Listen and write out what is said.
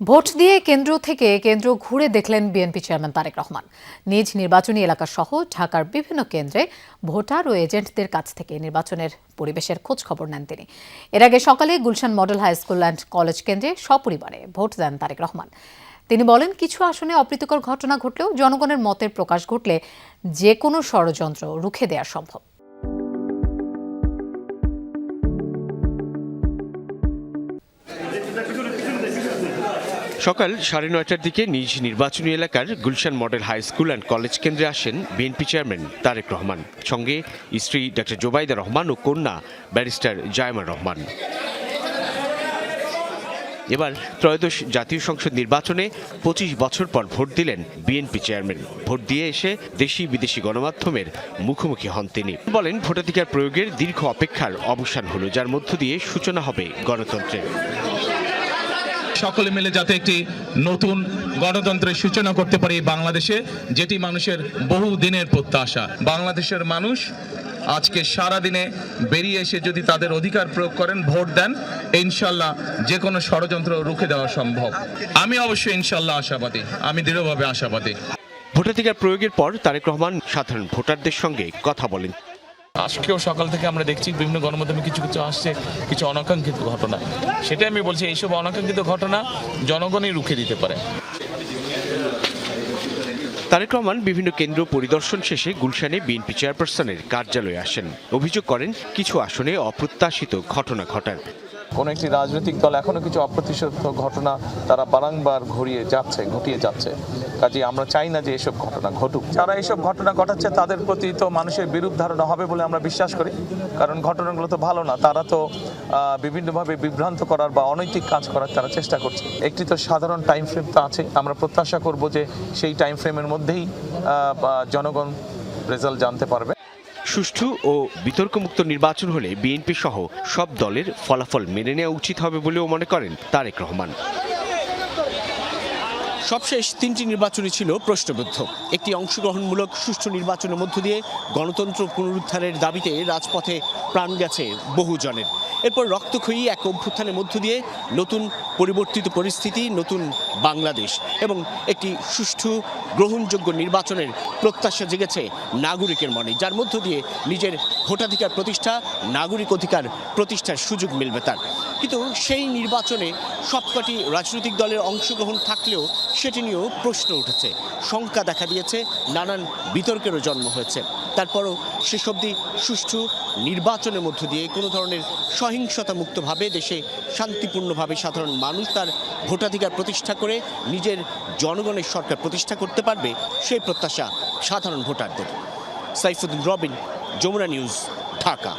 Vote দিয়ে কেন্দ্র থেকে কেন্দ্র ঘুরে দেখলেন বিএনপি চেয়ারম্যান তারেক রহমান। নিজ নির্বাচনী এলাকা সহ ঢাকার বিভিন্ন কেন্দ্রে ভোটার ও এজেন্টদের কাছ থেকে নির্বাচনের পরিবেশের খোঁজ খবর নেন তিনি। এর আগে সকালে Gulshan model high school and college কেন্দ্রে সপরিবারে ভোট দেন তারেক রহমান। তিনি বলেন, কিছু আসনে অপ্রীতিকর ঘটনা ঘটলেও জনগণের মতের প্রকাশ ঘটলে যে কোনো ষড়যন্ত্র রুখে দেওয়া সম্ভব। সকাল সাড়ে নয়টার দিকে নিজ নির্বাচনী এলাকার Gulshan model high school and college কেন্দ্রে আসেন বিএনপি চেয়ারম্যান তারেক রহমান। সঙ্গে স্ত্রী ডক্টর জোবাইদা রহমান ও কন্যা ব্যারিস্টার জায়মা রহমান। এবার ত্রয়োদশ জাতীয় সংসদ নির্বাচনে পঁচিশ বছর পর ভোট দিলেন বিএনপি চেয়ারম্যান। ভোট দিয়ে এসে দেশি বিদেশি গণমাধ্যমের মুখোমুখি হন তিনি। বলেন, ভোটাধিকার প্রয়োগের দীর্ঘ অপেক্ষার অবসান হলো, যার মধ্য দিয়ে সূচনা হবে গণতন্ত্রের। সকলে মিলে যাতে একটি নতুন গণতন্ত্রের সূচনা করতে পারি বাংলাদেশে, যেটি মানুষের বহু দিনের প্রত্যাশা। বাংলাদেশের মানুষ আজকে সারা দিনে বেরিয়ে এসে যদি তাদের অধিকার প্রয়োগ করেন, ভোট দেন, ইনশাল্লাহ যে কোনো ষড়যন্ত্র রুখে দেওয়া সম্ভব। আমি অবশ্যই ইনশাল্লাহ আশাবাদী, আমি দৃঢ়ভাবে আশাবাদী। ভোটাধিকার প্রয়োগের পর তারেক রহমান সাধারণ ভোটারদের সঙ্গে কথা বলেন। আজকেও সকাল থেকে আমরা দেখছি বিভিন্ন গণমাধ্যমে কিছু কিছু আসছে, কিছু অনাকাঙ্ক্ষিত ঘটনা। সেটাই আমি বলছি, এইসব অনাকাঙ্ক্ষিত ঘটনা জনগণই রুখে দিতে পারে। তারেক রহমান বিভিন্ন কেন্দ্র পরিদর্শন শেষে গুলশানে বিএনপি চেয়ারপারসনের কার্যালয়ে আসেন। অভিযোগ করেন, কিছু আসনে অপ্রত্যাশিত ঘটনা ঘটার। কোনো একটি রাজনৈতিক দল এখনও কিছু অপ্রতিশোধ ঘটনা তারা বারংবার ঘুরিয়ে যাচ্ছে, ঘটিয়ে যাচ্ছে। কাজে আমরা চাই না যে এসব ঘটনা ঘটুক। যারা এসব ঘটনা ঘটাচ্ছে, তাদের প্রতি তো মানুষের বিরূপ ধারণা হবে বলে আমরা বিশ্বাস করি। কারণ ঘটনাগুলো তো ভালো না, তারা তো বিভিন্নভাবে বিভ্রান্ত করার বা অনৈতিক কাজ করার তারা চেষ্টা করছে। একটি তো সাধারণ টাইম ফ্রেম তো আছে, আমরা প্রত্যাশা করব যে সেই টাইম ফ্রেমের মধ্যেই জনগণ রেজাল্ট জানতে পারবে। সুষ্ঠু ও বিতর্কমুক্ত নির্বাচন হলে বিএনপি সহ সব দলের ফলাফল মেনে নেওয়া উচিত হবে বলেও মনে করেন তারেক রহমান। সবশেষ তিনটি নির্বাচনই ছিল প্রশ্নবিদ্ধ। একটি অংশগ্রহণমূলক সুষ্ঠু নির্বাচনের মধ্য দিয়ে গণতন্ত্র পুনরুদ্ধারের দাবিতে রাজপথে প্রাণ গেছে বহুজনের। এরপর রক্তক্ষয়ী এক অভ্যুত্থানের মধ্য দিয়ে নতুন পরিবর্তিত পরিস্থিতি, নতুন বাংলাদেশ এবং একটি সুষ্ঠু, গ্রহণযোগ্য নির্বাচনের প্রত্যাশা জেগেছে নাগরিকের মনে, যার মধ্য দিয়ে নিজের ভোটাধিকার প্রতিষ্ঠা, নাগরিক অধিকার প্রতিষ্ঠার সুযোগ মিলবে তার। কিন্তু সেই নির্বাচনে সবকটি রাজনৈতিক দলের অংশগ্রহণ থাকলেও সেটি নিয়েও প্রশ্ন উঠেছে। শঙ্কা দেখা দিয়েছে, নানান বিতর্কেরও জন্ম হয়েছে। তারপরও শেষ অবধি সুষ্ঠু নির্বাচনের মধ্য দিয়ে কোনো ধরনের সহিংসতা মুক্তভাবে দেশে শান্তিপূর্ণভাবে সাধারণ মানুষ তার ভোটাধিকার প্রতিষ্ঠা করে নিজের জনগণের সরকার প্রতিষ্ঠা করতে পারবে, সেই প্রত্যাশা সাধারণ ভোটারদের। সাইফুদ্দিন রবিন, যমুনা নিউজ, ঢাকা।